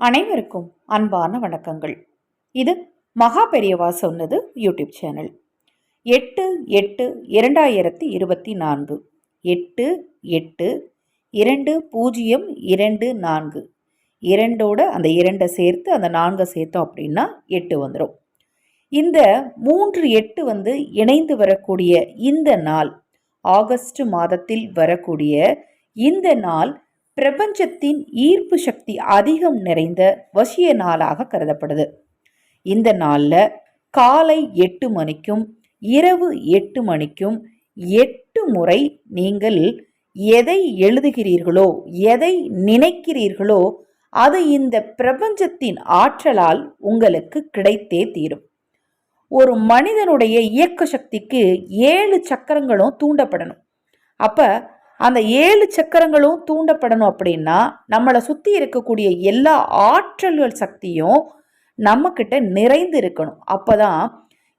அனைவருக்கும் அன்பான வணக்கங்கள். இது மகா பெரியவா சொன்னது யூடியூப் சேனல். எட்டு எட்டு இரண்டாயிரத்தி இருபத்தி நான்கு. எட்டு எட்டு இரண்டு பூஜ்ஜியம் இரண்டு நான்கு. இரண்டோட அந்த இரண்டை சேர்த்து அந்த நான்கை சேர்த்தோம் அப்படின்னா எட்டு வந்துடும் இந்த மூன்று எட்டு வந்து இணைந்து வரக்கூடிய இந்த நாள் ஆகஸ்ட் மாதத்தில் வரக்கூடிய இந்த நாள் பிரபஞ்சத்தின் ஈர்ப்பு சக்தி அதிகம் நிறைந்த வசிய நாளாக கருதப்படுது. இந்த நாளில் காலை எட்டு மணிக்கும் இரவு எட்டு மணிக்கும் எட்டு முறை நீங்கள் எதை எழுதுகிறீர்களோ எதை நினைக்கிறீர்களோ அது இந்த பிரபஞ்சத்தின் ஆற்றலால் உங்களுக்கு கிடைத்தே தீரும். ஒரு மனிதனுடைய இயக்க சக்திக்கு ஏழு சக்கரங்களும் தூண்டப்படணும். அப்போ அந்த ஏழு சக்கரங்களும் தூண்டப்படணும் அப்படின்னா நம்மளை சுற்றி இருக்கக்கூடிய எல்லா ஆற்றல்கள் சக்தியும் நம்மக்கிட்ட நிறைந்து இருக்கணும். அப்போ தான்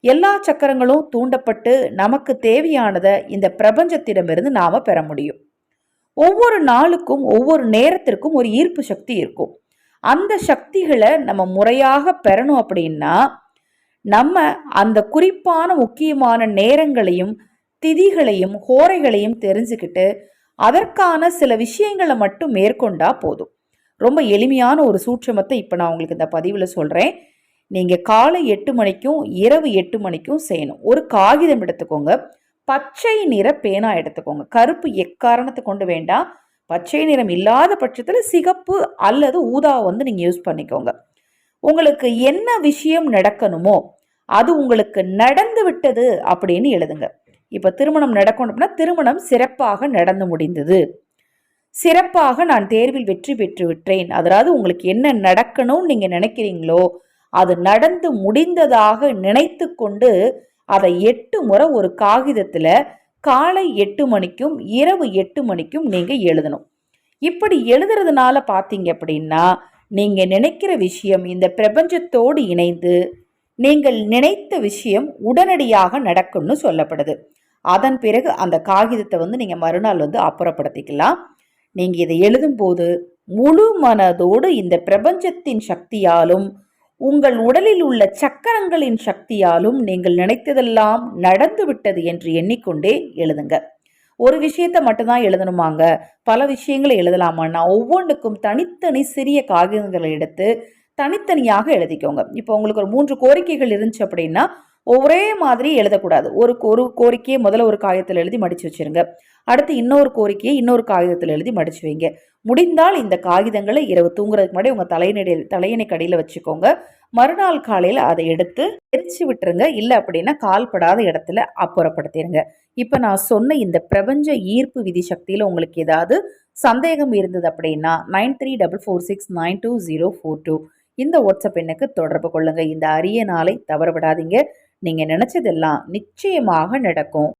எல்லா சக்கரங்களும் தூண்டப்பட்டு நமக்கு தேவையானதை இந்த பிரபஞ்சத்திடமிருந்து நாம் பெற முடியும். ஒவ்வொரு நாளுக்கும் ஒவ்வொரு நேரத்திற்கும் ஒரு ஈர்ப்பு சக்தி இருக்கும். அந்த சக்திகளை நம்ம முறையாக பெறணும் அப்படின்னா நம்ம அந்த குறிப்பான முக்கியமான நேரங்களையும் திதிகளையும் ஹோரைகளையும் தெரிஞ்சுக்கிட்டு அதற்கான சில விஷயங்களை மட்டும் மேற்கொண்டா போதும். ரொம்ப எளிமையான ஒரு சூட்சமத்தை இப்போ நான் உங்களுக்கு இந்த பதிவில் சொல்கிறேன் நீங்கள் காலை எட்டு மணிக்கும் இரவு எட்டு மணிக்கும் செய்யணும். ஒரு காகிதம் எடுத்துக்கோங்க. பச்சை நிற பேனா எடுத்துக்கோங்க. கருப்பு எக்காரணத்தை கொண்டு வேண்டாம். பச்சை நிறம் இல்லாத பட்சத்தில் சிகப்பு அல்லது ஊதா வந்து நீங்கள் யூஸ் பண்ணிக்கோங்க. உங்களுக்கு என்ன விஷயம் நடக்கணுமோ அது உங்களுக்கு நடந்து விட்டது அப்படின்னு எழுதுங்க. இப்போ திருமணம் நடக்கணும் அப்படின்னா திருமணம் சிறப்பாக நடந்து முடிந்தது. சிறப்பாக நான் தேர்வில் வெற்றி பெற்று விட்டேன். அதாவது உங்களுக்கு என்ன நடக்கணும்னு நீங்கள் நினைக்கிறீங்களோ அது நடந்து முடிந்ததாக நினைத்து கொண்டு அதை எட்டு முறை ஒரு காகிதத்தில் காலை எட்டு மணிக்கும் இரவு எட்டு மணிக்கும் நீங்கள் எழுதணும். இப்படி எழுதுறதுனால பார்த்தீங்க அப்படின்னா நீங்கள் நினைக்கிற விஷயம் இந்த பிரபஞ்சத்தோடு இணைந்து நீங்கள் நினைத்த விஷயம் உடனடியாக நடக்கும்னு சொல்லப்படுது. அதன் பிறகு அந்த காகிதத்தை வந்து நீங்கள் மறுநாள் வந்து அப்புறப்படுத்திக்கலாம். நீங்கள் இதை எழுதும்போது முழு மனதோடு இந்த பிரபஞ்சத்தின் சக்தியாலும் உங்கள் உடலில் உள்ள சக்கரங்களின் சக்தியாலும் நீங்கள் நினைத்ததெல்லாம் நடந்து விட்டது என்று எண்ணிக்கொண்டே எழுதுங்க. ஒரு விஷயத்தை மட்டும்தான் எழுதணுமாங்க? பல விஷயங்களை எழுதலாமான்னா ஒவ்வொன்றுக்கும் தனித்தனி சிறிய காகிதங்களை எடுத்து தனித்தனியாக எழுதிக்கோங்க. இப்போ உங்களுக்கு ஒரு மூன்று கோரிக்கைகள் இருந்துச்சு அப்படின்னா ஒரே மாதிரி எழுதக்கூடாது. ஒரு ஒரு கோரிக்கையை முதல்ல ஒரு காகிதத்தில் எழுதி மடித்து வச்சுருங்க. அடுத்து இன்னொரு கோரிக்கையை இன்னொரு காகிதத்தில் எழுதி மடிச்சு வைங்க. முடிந்தால் இந்த காகிதங்களை இரவு தூங்குறதுக்கு முன்னாடி உங்கள் தலையணை தலையணை கடையில் வச்சுக்கோங்க. மறுநாள் காலையில் அதை எடுத்து எரிச்சு விட்டுருங்க. இல்லை அப்படின்னா கால்படாத இடத்துல அப்புறப்படுத்திடுங்க இப்போ நான் சொன்ன இந்த பிரபஞ்ச ஈர்ப்பு விதி சக்தியில் உங்களுக்கு ஏதாவது சந்தேகம் இருந்தது அப்படின்னா nine three double four six nine two zero four two இந்த வாட்ஸ்அப் எண்ணுக்கு தொடர்பு கொள்ளுங்கள் இந்த அரிய நாளை தவறவிடாதீங்க. நீங்கள் நினச்சதெல்லாம் நிச்சயமாக நடக்கும்.